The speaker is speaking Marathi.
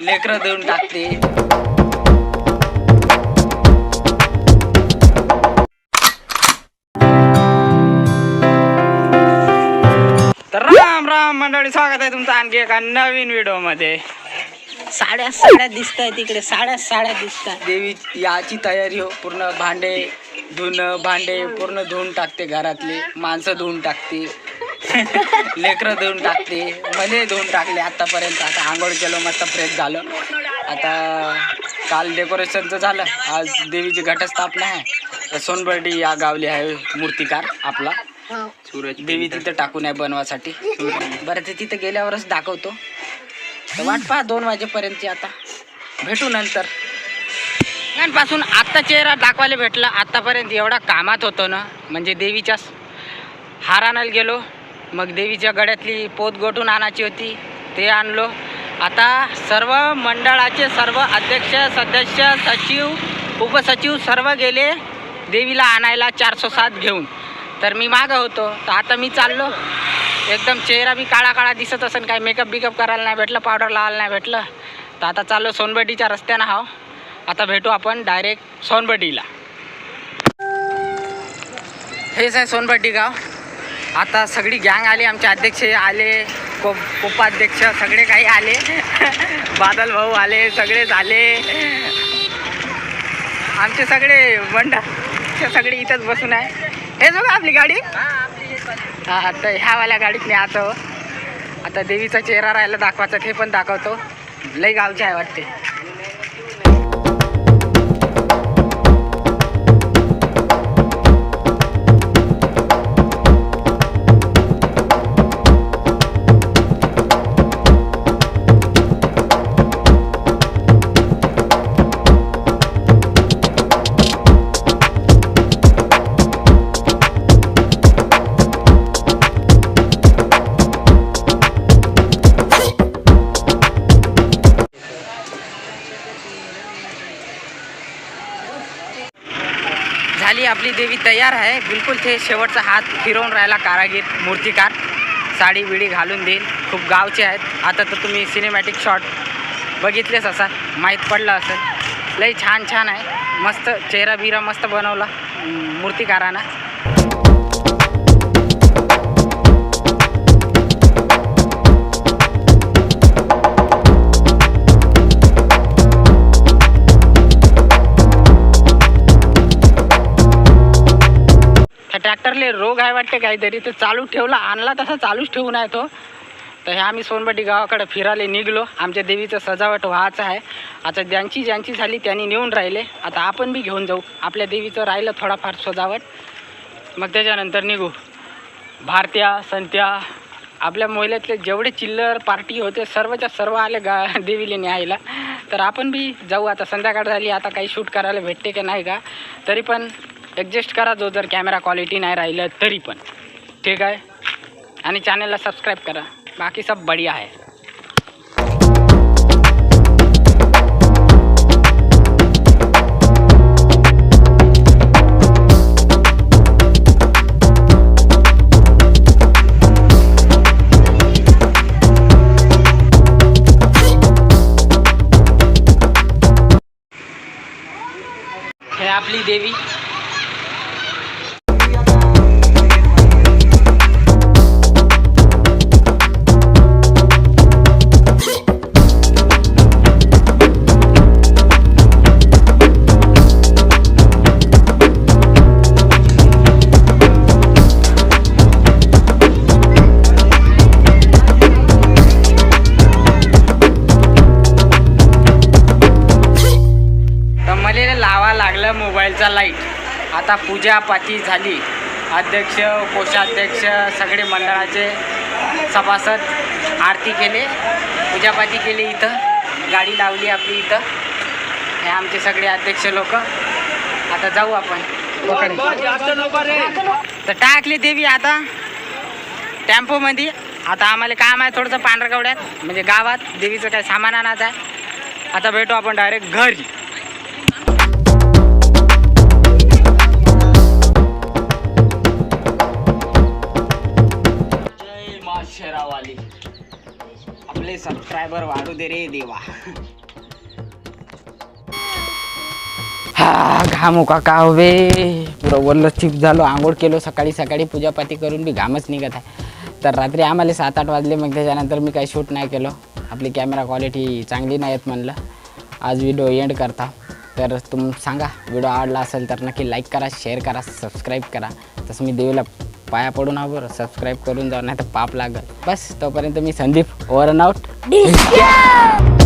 लेकरं देऊन टाकते. तर राम राम मंडळी स्वागत आहे तुमचं आणखी एका नवीन व्हिडिओमध्ये साड्या साड्या दिसत आहे तिकडे साड्या साड्या दिसत आहे देवी याची तयारी हो पूर्ण भांडे धुणं भांडे पूर्ण धुवून टाकते घरातले माणसं धुवून टाकते. लेकरं धुवून टाकते मले धुवून टाकले. आतापर्यंत आता आंघोळ केलं मस्त फ्रेश झालं. आता काल डेकोरेशनचं झालं. आज देवीची घटस्थापना आहे. तर सोनबर्डी या गावली आहे मूर्तिकार आपला. देवी तिथं टाकून आहे बनवासाठी. बरं ते तिथं गेल्यावरच दाखवतो. तर वाट पहा दोन वाजेपर्यंतची आता. भेटू नंतर. पासून आत्ता चेहरा दाखवायला भेटला. आत्तापर्यंत एवढा कामात होतो ना म्हणजे देवीच्या स- हार आणायला गेलो. मग देवीच्या गड्यातली पोत गोठून आणायची होती ते आणलो. आता सर्व मंडळाचे सर्व अध्यक्ष सदस्य सचिव उपसचिव सर्व गेले देवीला आणायला चारशे सात घेऊन. तर मी मागं होतो. तर आता मी चाललो. एकदम चेहरा बी काळा काळा दिसत असेल काय मेकअप बिकअप करायला नाही भेटलं पावडर लावायला नाही भेटलं. तर आता चाललो सोनबड्डीच्या रस्त्यानं हाव. आता भेटू आपण डायरेक्ट सोनबड्डीला हेच आहे सोनबड्डी गाव. आता सगळी गँग आली आमचे अध्यक्ष आले को उपाध्यक्ष सगळे काही आले. बादल भाऊ आले सगळेच आले आमचे सगळे मंडळ सगळे इथंच बसून आहे. हे बघा आपली गाडी. हा तर ह्यावाल्या गाडीत नाही आता आता देवीचा चेहरा राहिला दाखवायचा ते पण दाखवतो. लई गावचे आहे वाटते. झाली आपली देवी तयार आहे. बिलकुल ते शेवटचा हात फिरवून राहिला कारागीर मूर्तिकार. साडी बिडी घालून देईल. खूप गावचे आहेत. आता तर तुम्ही सिनेमॅटिक शॉट बघितलेच असाल. माहीत पडलं असेल. लई छान छान आहे. मस्त चेहरा बिरा मस्त बनवला. मूर्तिकारांना मूर्तिकारानं. त्या रोग आहे वाटते काहीतरी. तर चालू ठेवला आणला तसा चालूच ठेवून आहे तो. तर हे आम्ही सोनबड्डी गावाकडे फिरायला निघलो. आमच्या देवीचं सजावट व्हायचं आहे. आता ज्यांची ज्यांची झाली त्यांनी नेऊन राहिले. आता आपण बी घेऊन जाऊ. आपल्या देवीचं राहिलं थोडाफार सजावट. मग त्याच्यानंतर निघू. भारत्या संत्या आपल्या महिल्यातले जेवढे चिल्लर पार्टी होते सर्वच्या सर्व आले गा देवीला न्यायला. तर आपण बी जाऊ. आता संध्याकाळ झाली. आता काही शूट करायला भेटते का नाही का? तरी पण ॲडजस्ट करा जो जर कॅमेरा क्वालिटी नाही राहिलं तरी पण. ठीक आहे? आणि चॅनलला सबस्क्राईब करा. बाकी सब बढिया आहे. आपली देवी. मोबाईलचा लाइट. आता पूजा पाठी झाली. अध्यक्ष कोषाध्यक्ष सगळे मंडळाचे सभासद आरती केले. पूजापाठी केली इथं. गाडी लावली आपली इथं. हे आमचे सगळे अध्यक्ष लोक. आता जाऊ आपण. तर टाकली देवी आता. टेम्पोमध्ये. आता आम्हाला काम आहे थोडंसं पांढरकवड्यात. म्हणजे गावात देवीचं काय सामान आणायचं आहे. आता भेटू आपण डायरेक्ट घरी. सबस्क्रायबर वाढू दे रे देवा. हा घाम का हो का हवे पुरं वल्ल चिप झालो आंघोळ केलो सकाळी सकाळी पूजापाती करून बी घामच निघत आहे. तर रात्री आम्हाला सात आठ वाजले मग त्याच्यानंतर मी काही शूट नाही केलो. आपली कॅमेरा क्वालिटी चांगली नाही आहेत म्हणलं. आज व्हिडिओ एंड करता. तर तुम सांगा व्हिडिओ आवडला असेल तर नक्की लाईक करा शेअर करा सबस्क्राईब करा. तसं मी देवीला पाया पडून आहो बरं सबस्क्राईब करून जाऊ नाही तर पाप लागल. बस तोपर्यंत मी Sandeep over and out Let's go!